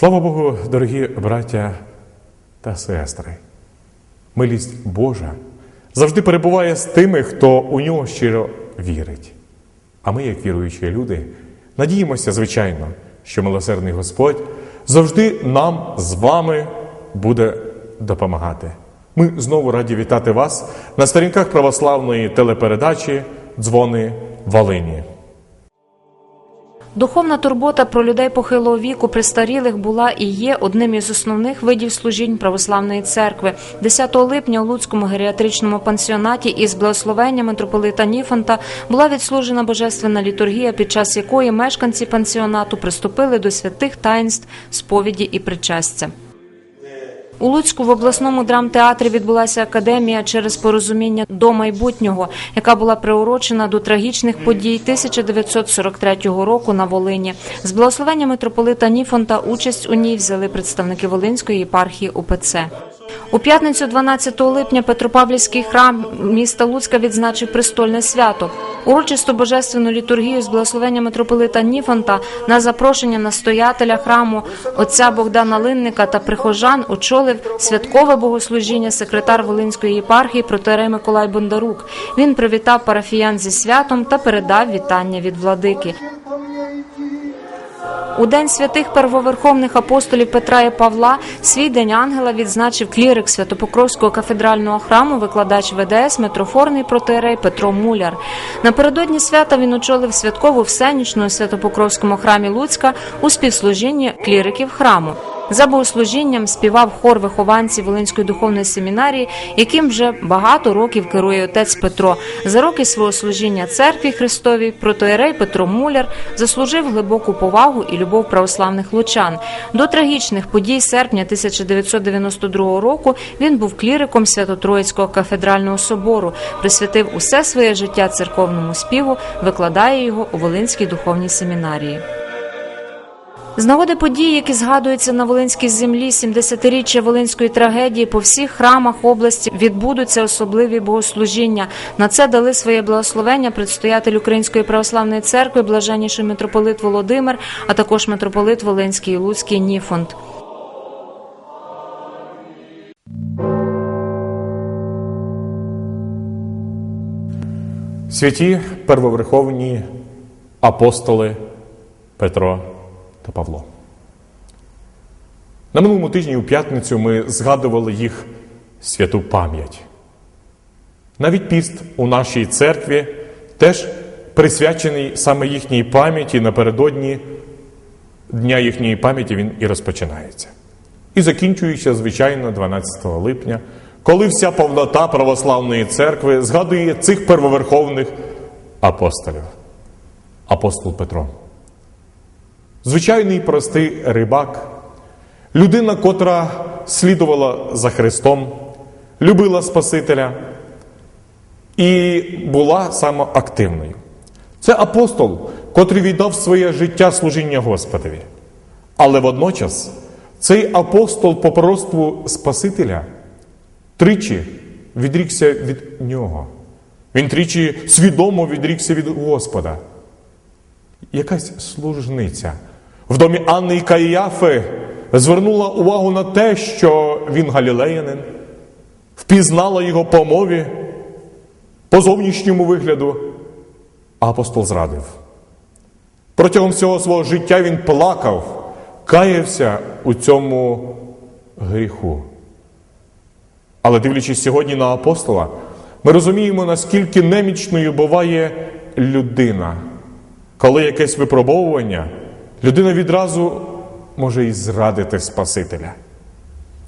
Слава Богу, дорогі браття та сестри. Милість Божа завжди перебуває з тими, хто у нього щиро вірить. А ми, як віруючі люди, надіємося, звичайно, що милосердний Господь завжди нам з вами буде допомагати. Ми знову раді вітати вас на сторінках православної телепередачі Дзвони Волині. Духовна турбота про людей похилого віку престарілих була і є одним із основних видів служінь православної церкви. 10 липня у Луцькому геріатричному пансіонаті із благословення митрополита Ніфонта була відслужена божественна літургія, під час якої мешканці пансіонату приступили до святих таїнств, сповіді і причастя. У Луцьку в обласному драмтеатрі відбулася академія через порозуміння до майбутнього, яка була приурочена до трагічних подій 1943 року на Волині. З благословення митрополита Ніфонта участь у ній взяли представники Волинської єпархії УПЦ. У п'ятницю 12 липня Петропавлівський храм міста Луцька відзначив престольне свято. Урочисту божественну літургію з благословення митрополита Ніфонта на запрошення настоятеля храму отця Богдана Линника та прихожан очолив святкове богослужіння секретар Волинської єпархії протерей Миколай Бондарук. Він привітав парафіян зі святом та передав вітання від владики. У день святих первоверховних апостолів Петра і Павла свій день ангела відзначив клірик Святопокровського кафедрального храму, викладач ВДС, митрофорний протеерей Петро Муляр. Напередодні свята він очолив святкову всенічну у Святопокровському храмі Луцька у співслужінні кліриків храму. За богослужінням співав хор вихованців Волинської духовної семінарії, яким вже багато років керує отець Петро. За роки свого служіння церкві Христовій протоєрей Петро Муляр заслужив глибоку повагу і любов православних лучан. До трагічних подій серпня 1992 року він був кліриком Свято-Троїцького кафедрального собору, присвятив усе своє життя церковному співу, викладає його у Волинській духовній семінарії. З нагоди подій, які згадуються на Волинській землі, 70-річчя Волинської трагедії, по всіх храмах області відбудуться особливі богослужіння. На це дали своє благословення предстоятель Української православної церкви, блаженніший митрополит Володимир, а також митрополит Волинський і Луцький Ніфонт. Святі первоверховні апостоли Петро та Павло. На минулому тижні у п'ятницю ми згадували їх святу пам'ять. Навіть піст у нашій церкві теж присвячений саме їхній пам'яті напередодні Дня їхньої пам'яті він і розпочинається. І закінчується, звичайно, 12 липня, коли вся повнота православної церкви згадує цих первоверховних апостолів. Апостол Петро. Звичайний простий рибак, людина, котра слідувала за Христом, любила Спасителя і була самоактивною. Це апостол, котрий віддав своє життя служіння Господові. Але водночас цей апостол по пророцтву Спасителя тричі відрікся від нього. Він тричі свідомо відрікся від Господа. Якась служниця в домі Анни і Каїяфи звернула увагу на те, що він галілеянин, впізнала його по мові, по зовнішньому вигляду, а апостол зрадив. Протягом всього свого життя він плакав, каявся у цьому гріху. Але дивлячись сьогодні на апостола, ми розуміємо, наскільки немічною буває людина. Коли якесь випробовування, людина відразу може і зрадити Спасителя.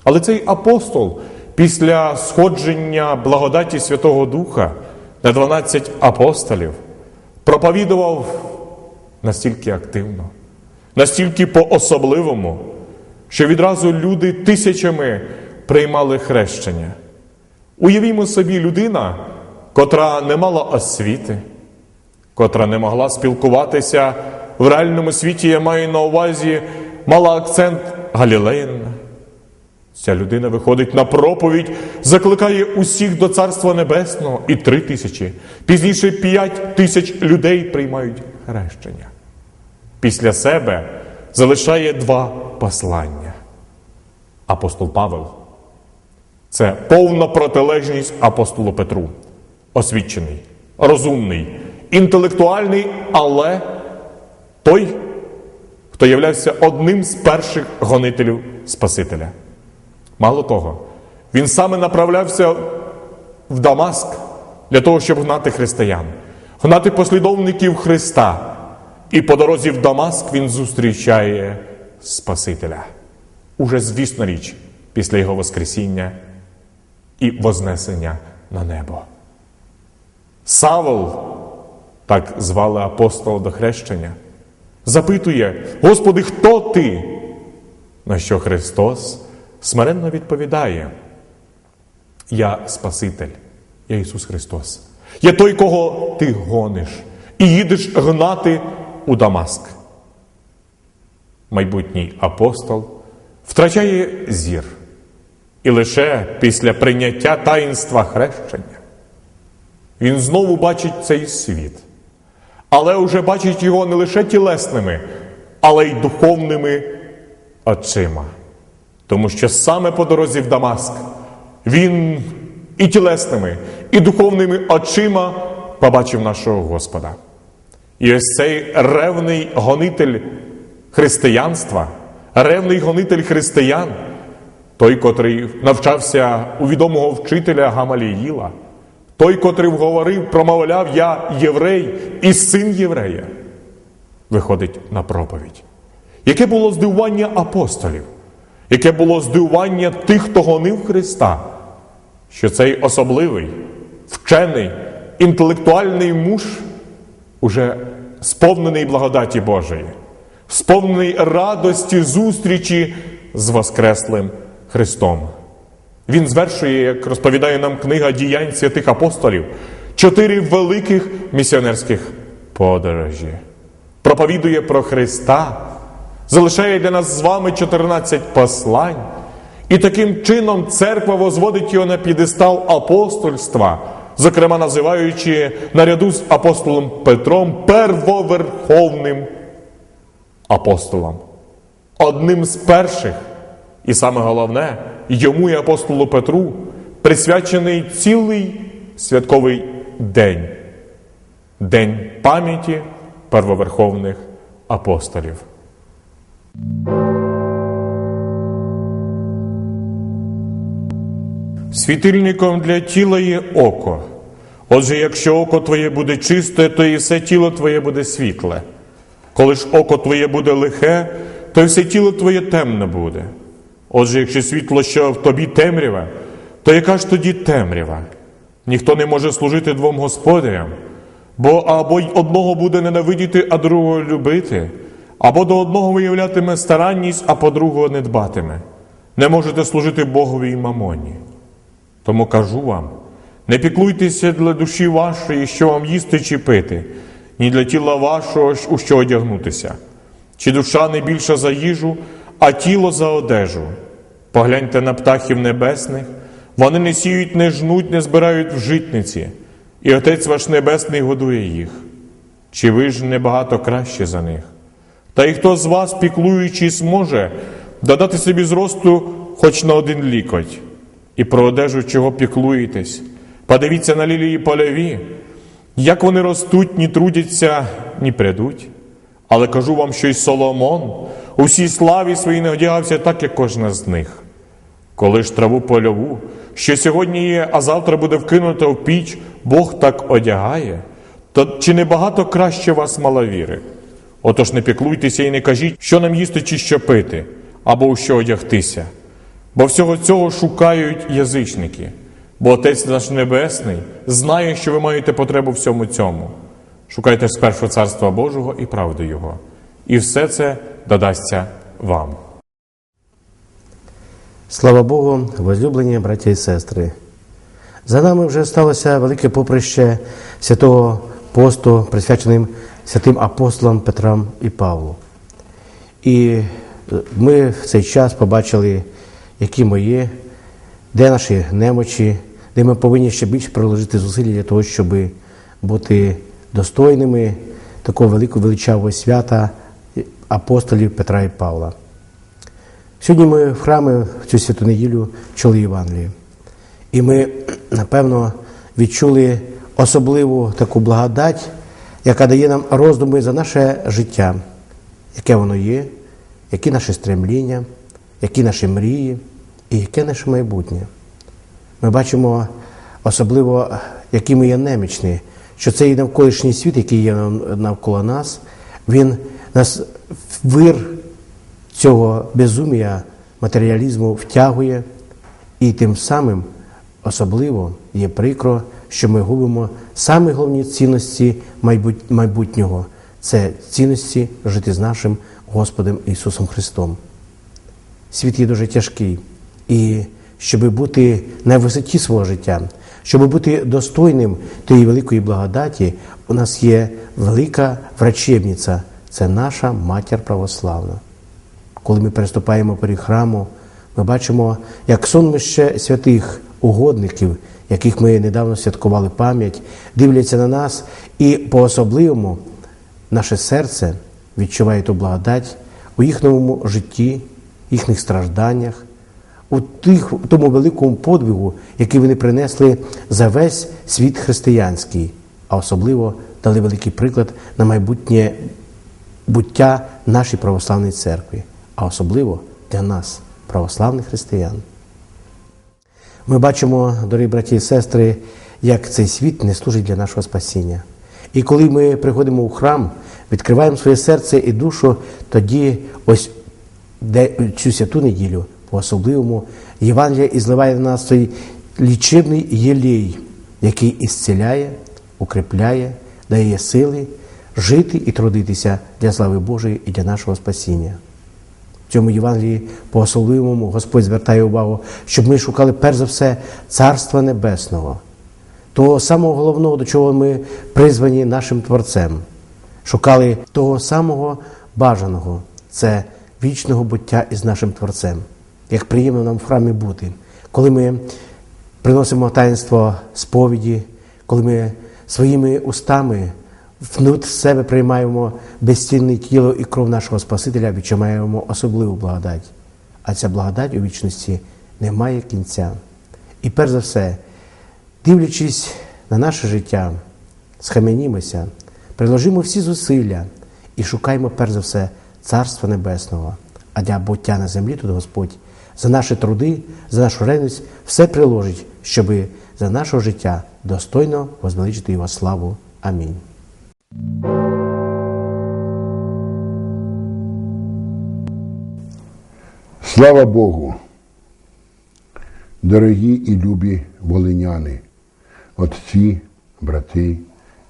Але цей апостол після сходження благодаті Святого Духа на 12 апостолів проповідував настільки активно, настільки по-особливому, що відразу люди тисячами приймали хрещення. Уявімо собі людина, котра не мала освіти, котра не могла спілкуватися в реальному світі, я маю на увазі, мала акцент Галілеїна. Ця людина виходить на проповідь, закликає усіх до Царства Небесного і три тисячі, пізніше п'ять тисяч людей приймають хрещення. Після себе залишає два послання. Апостол Павел це повна протилежність апостолу Петру. Освічений, розумний, інтелектуальний, але той, хто являвся одним з перших гонителів Спасителя. Мало того, він саме направлявся в Дамаск для того, щоб гнати християн, гнати послідовників Христа. І по дорозі в Дамаск він зустрічає Спасителя. Уже звісна річ після його Воскресіння і Вознесення на небо. Савол, так звали апостола до хрещення, запитує: Господи, хто ти? На що Христос смиренно відповідає: Я Спаситель, я Ісус Христос. Я той, кого ти гониш, і їдеш гнати у Дамаск. Майбутній апостол втрачає зір. І лише після прийняття таїнства хрещення він знову бачить цей світ, але вже бачить його не лише тілесними, але й духовними очима. Тому що саме по дорозі в Дамаск він і тілесними, і духовними очима побачив нашого Господа. І ось цей ревний гонитель християнства, ревний гонитель християн, той, котрий навчався у відомого вчителя Гамаліїла, той, котрий говорив, промовляв я єврей і син єврея, виходить на проповідь. Яке було здивування апостолів, яке було здивування тих, хто гонив Христа, що цей особливий, вчений, інтелектуальний муж уже сповнений благодаті Божої, сповнений радості зустрічі з Воскреслим Христом. Він звершує, як розповідає нам книга діянь святих апостолів, чотири великих місіонерських подорожі. Проповідує про Христа, залишає для нас з вами 14 послань, і таким чином церква возводить його на п'єдестал апостольства, зокрема називаючи наряду з апостолом Петром первоверховним апостолом, одним з перших. І саме головне, йому і апостолу Петру присвячений цілий святковий день, день пам'яті первоверховних апостолів. Світильником для тіла є око. Отже, якщо око твоє буде чисте, то і все тіло твоє буде світле. Коли ж око твоє буде лихе, то й все тіло твоє темне буде. Отже, якщо світло, що в тобі темрява, то яка ж тоді темрява? Ніхто не може служити двом господарям, бо або й одного буде ненавидіти, а другого любити, або до одного виявлятиме старанність, а по другого не дбатиме. Не можете служити Богові і мамоні. Тому кажу вам: не піклуйтеся для душі вашої, що вам їсти чи пити, ні для тіла вашого, у що одягнутися. Чи душа не більша за їжу, а тіло за одежу. Погляньте на птахів небесних, вони не сіють, не жнуть, не збирають в житниці, і Отець ваш Небесний годує їх. Чи ви ж небагато краще за них? Та й хто з вас, піклуючись, може додати собі зросту хоч на один лікоть, і про одежу, чого піклуєтесь? Подивіться на лілії польові, як вони ростуть, ні трудяться, ні прядуть. Але кажу вам, що й Соломон у всій славі своїй не одягався так, як кожна з них. Коли ж траву польову, що сьогодні є, а завтра буде вкинута в піч, Бог так одягає, то чи не багато краще вас маловіри? Отож не піклуйтеся і не кажіть, що нам їсти чи що пити, або у що одягтися. Бо всього цього шукають язичники, бо Отець наш Небесний знає, що ви маєте потребу всьому цьому. Шукайте спершу Царства Божого і правди Його, і все це додасться вам. Слава Богу, возлюблені браття і сестри. За нами вже сталося велике поприще святого посту, присвяченим святим апостолам Петрам і Павлу. І ми в цей час побачили, які ми є, де наші немочі, де ми повинні ще більше приложити зусилля для того, щоб бути достойними такого великого величавого свята апостолів Петра і Павла. Сьогодні ми в храми в цю святу неділю чули Євангеліє. І ми, напевно, відчули особливу таку благодать, яка дає нам роздуми за наше життя, яке воно є, які наші стремління, які наші мрії і яке наше майбутнє. Ми бачимо особливо, які ми є немічні, що цей навколишній світ, який є навколо нас, він нас вир цього безумія матеріалізму втягує, і тим самим особливо є прикро, що ми губимо самі головні цінності майбутнього це цінності жити з нашим Господом Ісусом Христом. Світ є дуже тяжкий. І щоб бути на висоті свого життя, щоб бути достойним тієї великої благодаті, у нас є велика врачебниця це наша матір православна. Коли ми переступаємо поріг храму, ми бачимо, як сонмище святих угодників, яких ми недавно святкували пам'ять, дивляться на нас, і по-особливому наше серце відчуває ту благодать у їхньому житті, їхніх стражданнях, у тих, тому великому подвигу, який вони принесли за весь світ християнський, а особливо дали великий приклад на майбутнє буття нашій православній церкві, а особливо для нас, православних християн. Ми бачимо, дорогі браті і сестри, як цей світ не служить для нашого спасіння. І коли ми приходимо у храм, відкриваємо своє серце і душу, тоді ось де цю святу неділю по-особливому Євангелія і зливає на нас той лічебний єлей, який ісціляє, укріпляє, дає сили жити і трудитися для слави Божої і для нашого спасіння. Цьому Євангелії по-особливому Господь звертає увагу, щоб ми шукали перш за все Царства Небесного, того самого головного, до чого ми призвані нашим Творцем. Шукали того самого бажаного це вічного буття із нашим Творцем. Як приємно нам в храмі бути, коли ми приносимо таїнство сповіді, коли ми своїми устами внутрь себе приймаємо безцінне тіло і кров нашого Спасителя, відчуваємо особливу благодать. А ця благодать у вічності не має кінця. І перш за все, дивлячись на наше життя, схаменімося, приложимо всі зусилля і шукаємо перш за все Царства Небесного. А для буття на землі тут Господь за наші труди, за нашу ревність все приложить, щоби за нашого життя достойно возвеличити Його славу. Амінь. Слава Богу, дорогі і любі волиняни, отці, брати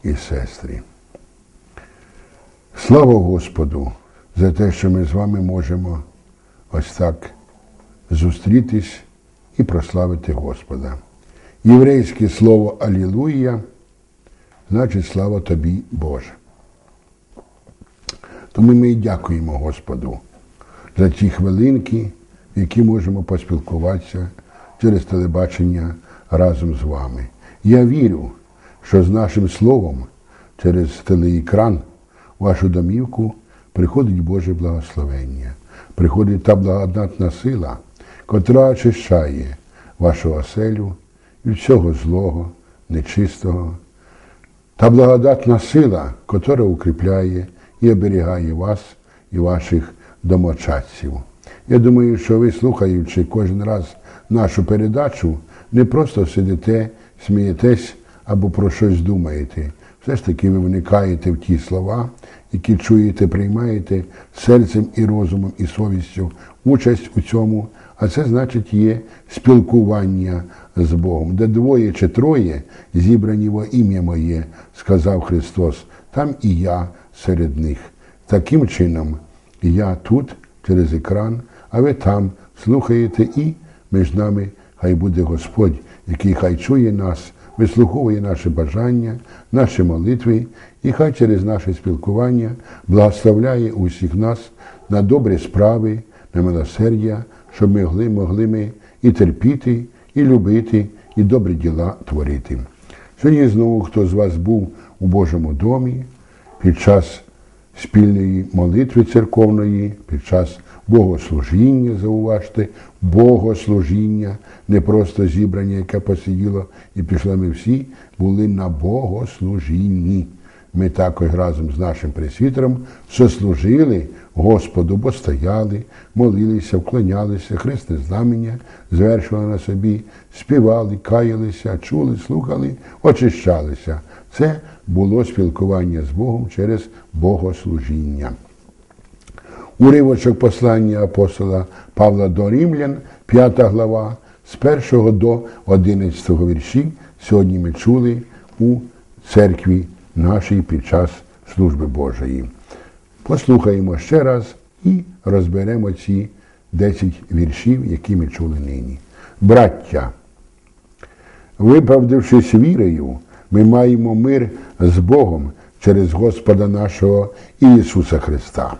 і сестри. Слава Господу за те, що ми з вами можемо ось так зустрітись і прославити Господа. Єврейське слово Алілуя значить слава тобі, Боже. Тому ми і дякуємо Господу за ці хвилинки, які можемо поспілкуватися через телебачення разом з вами. Я вірю, що з нашим словом через телеекран вашу домівку приходить Боже благословення, приходить та благодатна сила, котра очищає вашу оселю від всього злого, нечистого, та благодатна сила, котра укріпляє і оберігає вас і ваших домочадців. Я думаю, що ви, слухаючи кожен раз нашу передачу, не просто сидите, смієтесь або про щось думаєте. Все ж таки ви вникаєте в ті слова, які чуєте, приймаєте серцем і розумом, і совістю участь у цьому, а це значить є спілкування з Богом, де двоє чи троє зібрані во ім'я моє, сказав Христос, там і я серед них. Таким чином, я тут через екран, а ви там слухаєте і між нами хай буде Господь, який хай чує нас, вислуховує наші бажання, наші молитви, і хай через наше спілкування благословляє усіх нас на добрі справи, на милосердя, щоб ми могли, могли ми і терпіти, і любити, і добрі діла творити. Сьогодні знову хто з вас був у Божому домі під час спільної молитви церковної, під час богослужіння, зауважте, богослужіння, не просто зібрання, яке посиділо і пішло. Ми всі були на богослужінні. Ми також разом з нашим пресвітером сослужили Господу, бо стояли, молилися, вклонялися, хресне знамення, звершували на собі, співали, каялися, чули, слухали, очищалися. Це було спілкування з Богом через богослужіння. Уривочок послання апостола Павла до Римлян, 5 глава, з 1 до 11 віршів, сьогодні ми чули у церкві нашій під час служби Божої. Послухаємо ще раз і розберемо ці 10 віршів, які ми чули нині. Браття, виправдавшись вірою, ми маємо мир з Богом через Господа нашого Ісуса Христа,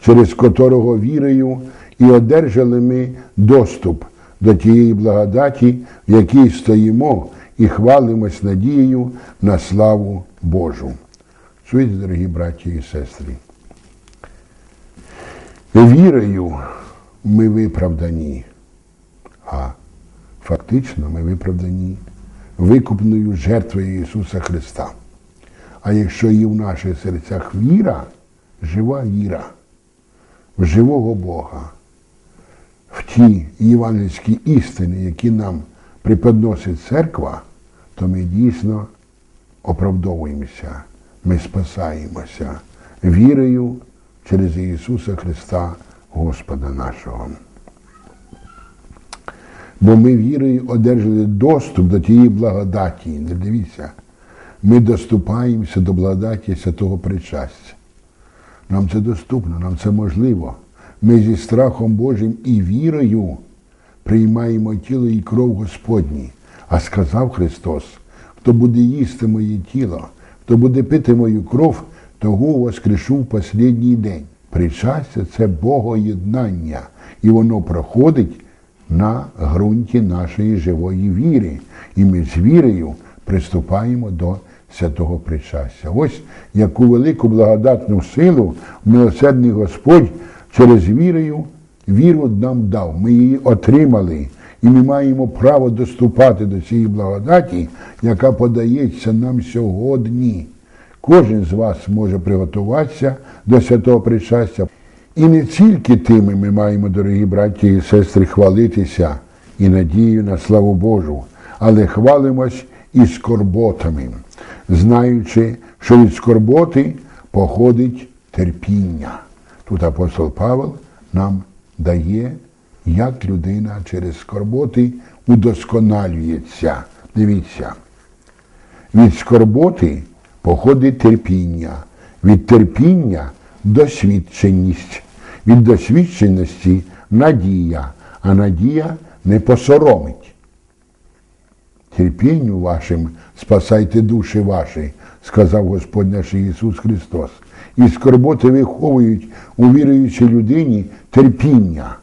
через котрого вірою і одержали ми доступ до тієї благодаті, в якій стоїмо і хвалимось надією на славу Божу. Чуєте, дорогі браті і сестри, вірою ми виправдані, а фактично ми виправдані викупною жертвою Ісуса Христа. А якщо є в наших серцях віра, жива віра в живого Бога, в ті євангельські істини, які нам преподносить церква, то ми дійсно оправдовуємося, ми спасаємося вірою через Ісуса Христа, Господа нашого. Бо ми вірою одержали доступ до тієї благодаті. Не дивіться, ми доступаємося до благодаті святого причастя. Нам це доступно, нам це можливо. Ми зі страхом Божим і вірою приймаємо тіло і кров Господні. А сказав Христос, хто буде їсти моє тіло, хто буде пити мою кров, того воскрешу в послідній день. Причастя це Богоєднання, і воно проходить на ґрунті нашої живої віри. І ми з вірою приступаємо до святого причастя. Ось яку велику благодатну силу милосердний Господь через вірою віру нам дав. Ми її отримали. І ми маємо право доступати до цієї благодаті, яка подається нам сьогодні. Кожен з вас може приготуватися до святого причастя. І не тільки тими ми маємо, дорогі браті і сестри, хвалитися і надію на славу Божу, але хвалимось і скорботами, знаючи, що від скорботи походить терпіння. Тут апостол Павел нам дає, як людина через скорботи удосконалюється. Дивіться, від скорботи походить терпіння, від терпіння досвідченість, від досвідченості надія, а надія не посоромить. Терпінню вашим спасайте душі ваші, сказав Господь наш Ісус Христос. І скорботи виховують у віруючій людині терпіння.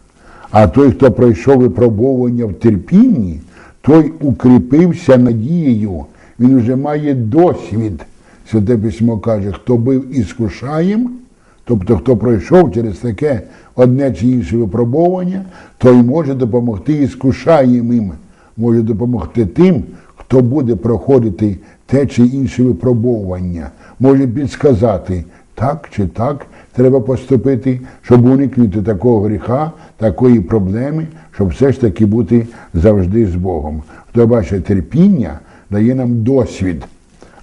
А той, хто пройшов випробовування в терпінні, той укріпився надією. Він вже має досвід. Святе письмо каже, хто був іскушаєм, тобто хто пройшов через таке одне чи інше випробовування, той може допомогти іскушаємим, може допомогти тим, хто буде проходити те чи інше випробовування, може підсказати, так чи так треба поступити, щоб уникнути такого гріха, такої проблеми, щоб все ж таки бути завжди з Богом. Хто бачить терпіння, дає нам досвід,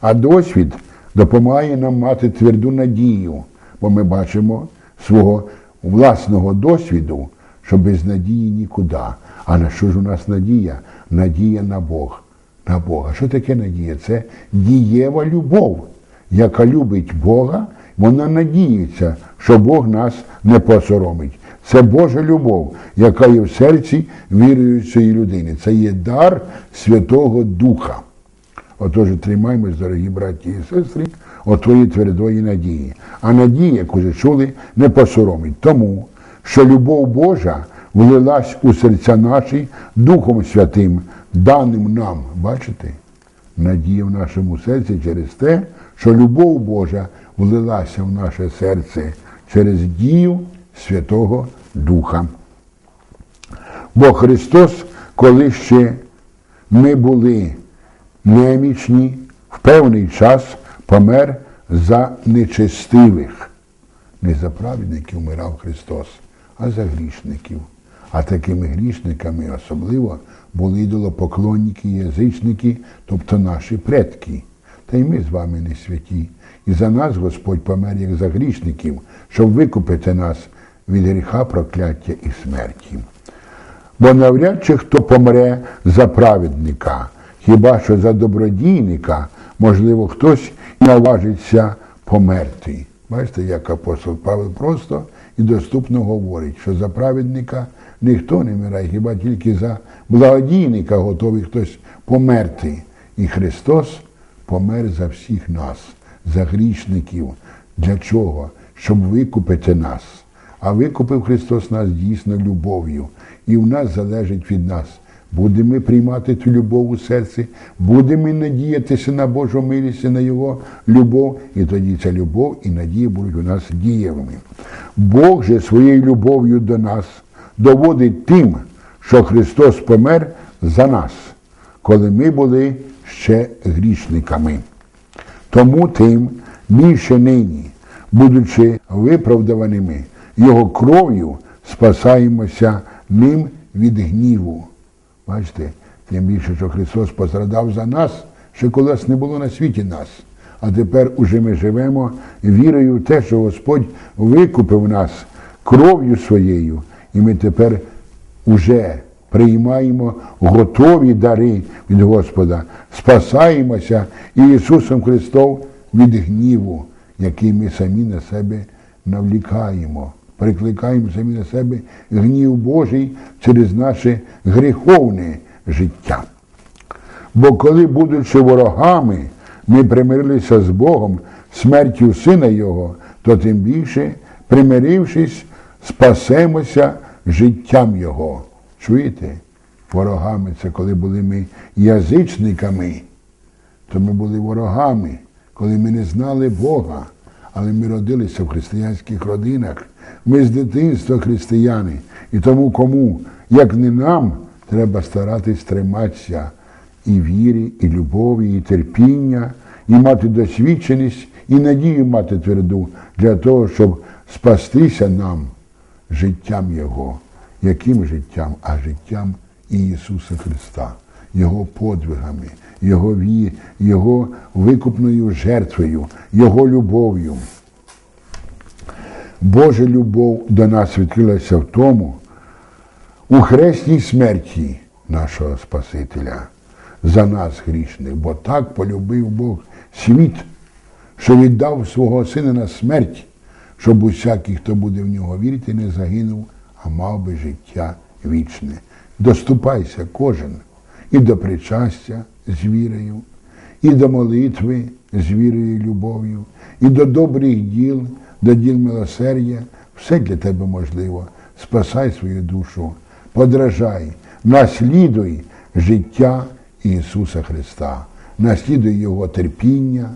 а досвід допомагає нам мати тверду надію, бо ми бачимо свого власного досвіду, що без надії нікуди. А на що ж у нас надія? Надія на Бог. На Бога. Що таке надія? Це дієва любов, яка любить Бога, вона надіється, що Бог нас не посоромить. Це Божа любов, яка є в серці віруючої людини. Це є дар Святого Духа. Отож, тримаймось, дорогі браті і сестри, отої твердої надії. А надія, як уже чули, не посоромить. Тому, що любов Божа влилась у серця наші Духом Святим, даним нам. Бачите? Надія в нашому серці через те, що любов Божа влилася в наше серце через дію Святого Духа. Бо Христос, коли ще ми були немічні, в певний час помер за нечестивих. Не за праведників вмирав Христос, а за грішників. А такими грішниками особливо були ідолопоклонники, язичники, тобто наші предки. Та й ми з вами не святі. І за нас Господь помер як за грішників, щоб викупити нас від гріха, прокляття і смерті. Бо навряд чи хто помре за праведника, хіба що за добродійника, можливо, хтось і наважиться померти. Бачите, як апостол Павел просто і доступно говорить, що за праведника ніхто не вмирає, хіба тільки за благодійника готовий хтось померти. І Христос помер за всіх нас, за грішників. Для чого? Щоб викупити нас. А викупив Христос нас дійсно любов'ю. І в нас залежить від нас. Будемо приймати ту любов у серці, будемо надіятися на Божу милість і на Його любов, і тоді ця любов і надія будуть у нас дієвими. Бог же своєю любов'ю до нас доводить тим, що Христос помер за нас, коли ми були ще грішниками. Тому тим більше нині, будучи виправданими Його кров'ю, спасаємося ним від гніву. Бачите, тим більше, що Христос пострадав за нас, ще колись не було на світі нас. А тепер уже ми живемо вірою в те, що Господь викупив нас кров'ю своєю, і ми тепер уже приймаємо готові дари від Господа, спасаємося Ісусом Христом від гніву, який ми самі на себе навлікаємо. Прикликаємо самі на себе гнів Божий через наше гріховне життя. Бо коли, будучи ворогами, ми примирилися з Богом смертю Сина Його, то тим більше, примирившись, спасемося життям Його. Чуєте? Ворогами це коли були ми язичниками, то ми були ворогами, коли ми не знали Бога, але ми родилися в християнських родинах. Ми з дитинства християни. І тому кому, як не нам, треба старатись триматися і вірі, і любові, і терпіння, і мати досвідченість, і надію мати тверду для того, щоб спастися нам життям Його. Яким життям? А життям Ісуса Христа, Його подвигами, Його ві, Його викупною жертвою, Його любов'ю. Божа любов до нас відкрилася в тому, у хресній смерті нашого Спасителя за нас грішних, бо так полюбив Бог світ, що віддав свого Сина на смерть, щоб усякий, хто буде в нього вірити, не загинув, а мав би життя вічне. Доступайся кожен і до причастя з вірою, і до молитви з вірою і любов'ю, і до добрих діл, до діл милосердя. Все для тебе можливо. Спасай свою душу, подражай, наслідуй життя Ісуса Христа, наслідуй Його терпіння,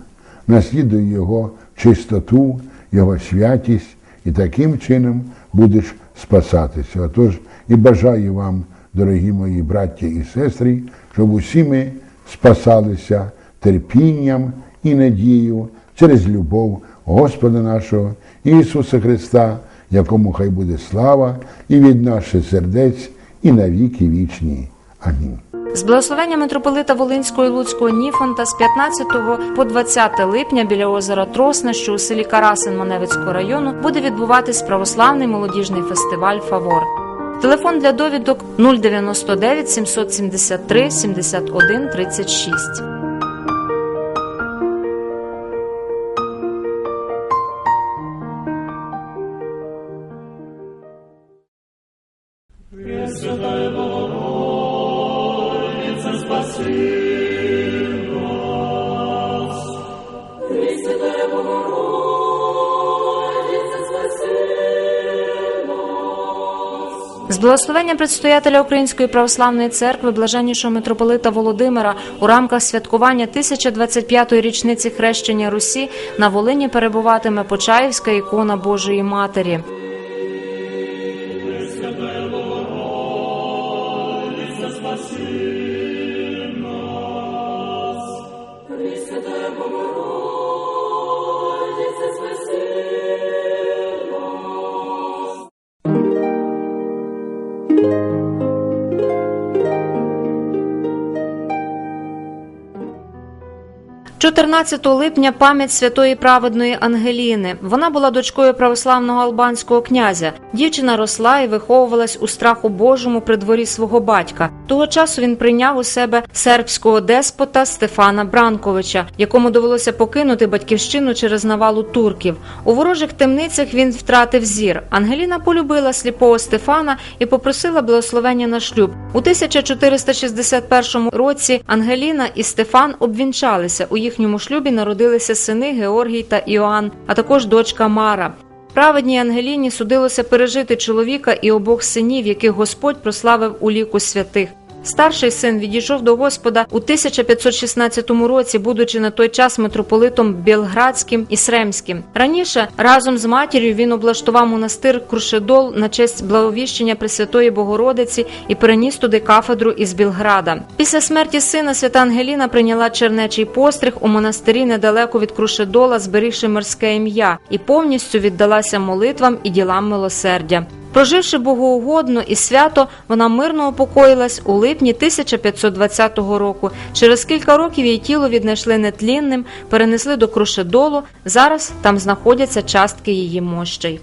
наслідуй Його чистоту, Його святість, і таким чином будеш спасатися. Отож і бажаю вам, дорогі мої браття і сестри, щоб усі ми спасалися терпінням і надією через любов Господа нашого Ісуса Христа, якому хай буде слава і від наших сердець, і на віки вічні. Амінь. З благословення митрополита Волинського Луцького Ніфонта з 15 по 20 липня біля озера Тросна, що у селі Карасин Маневицького району, буде відбуватись православний молодіжний фестиваль Фавор. Телефон для довідок 099 773 71 36. З благословення предстоятеля Української православної церкви блаженнішого митрополита Володимира у рамках святкування 1025-ї річниці хрещення Русі на Волині перебуватиме Почаївська ікона Божої Матері. 14 липня пам'ять святої праведної Ангеліни. Вона була дочкою православного албанського князя. Дівчина росла і виховувалась у страху Божому при дворі свого батька. Того часу він прийняв у себе сербського деспота Стефана Бранковича, якому довелося покинути батьківщину через навалу турків. У ворожих темницях він втратив зір. Ангеліна полюбила сліпого Стефана і попросила благословення на шлюб. У 1461 році Ангеліна і Стефан обвінчалися. У їхньому шлюбі народилися сини Георгій та Іоанн, а також дочка Мара. Праведній Ангеліні судилося пережити чоловіка і обох синів, яких Господь прославив у ліку святих. Старший син відійшов до Господа у 1516 році, будучи на той час митрополитом Білградським і Сремським. Раніше разом з матір'ю він облаштував монастир Крушедол на честь благовіщення Пресвятої Богородиці і переніс туди кафедру із Білграда. Після смерті сина свята Ангеліна прийняла чернечий постриг у монастирі недалеко від Крушедола, зберігши мирське ім'я, і повністю віддалася молитвам і ділам милосердя. Проживши богоугодно і свято, вона мирно упокоїлась у липні 1520 року. Через кілька років її тіло віднайшли нетлінним, перенесли до Крушедолу. Зараз там знаходяться частки її мощей.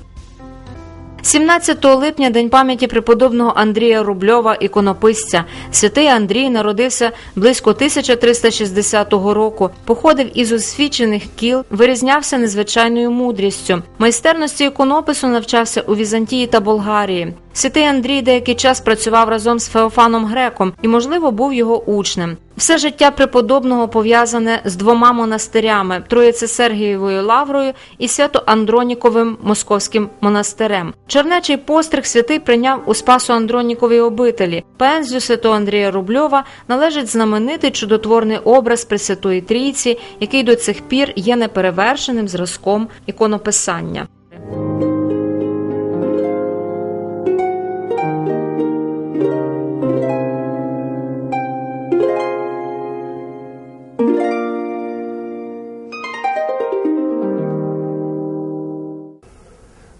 17 липня день пам'яті преподобного Андрія Рубльова іконописця. Святий Андрій народився близько 1360 року. Походив із освічених кіл, вирізнявся незвичайною мудрістю. Майстерності іконопису навчався у Візантії та Болгарії. Святий Андрій деякий час працював разом з Феофаном Греком і, можливо, був його учнем. Все життя преподобного пов'язане з двома монастирями Троїце Сергієвою лаврою і Свято-Андроніковим московським монастирем. Чернечий постриг святий прийняв у Спасу Андроніковій обителі. Пензлю святого Андрія Рубльова належить знаменитий чудотворний образ Пресвятої Трійці, який до цих пір є неперевершеним зразком іконописання.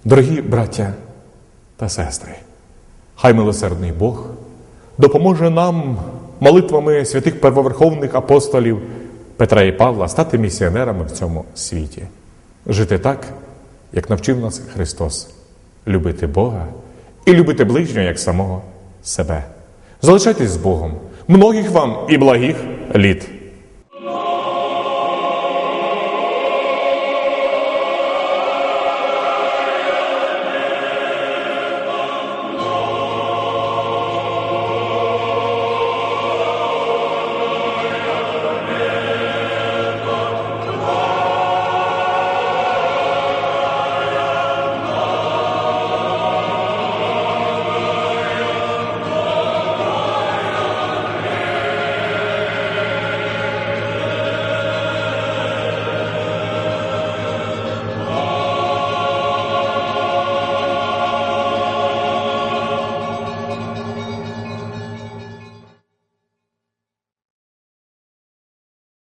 Дорогі браття та сестри, хай милосердний Бог допоможе нам молитвами святих первоверховних апостолів Петра і Павла стати місіонерами в цьому світі, жити так, як навчив нас Христос, любити Бога і любити ближнього як самого себе. Залишайтесь з Богом, многих вам і благих літ.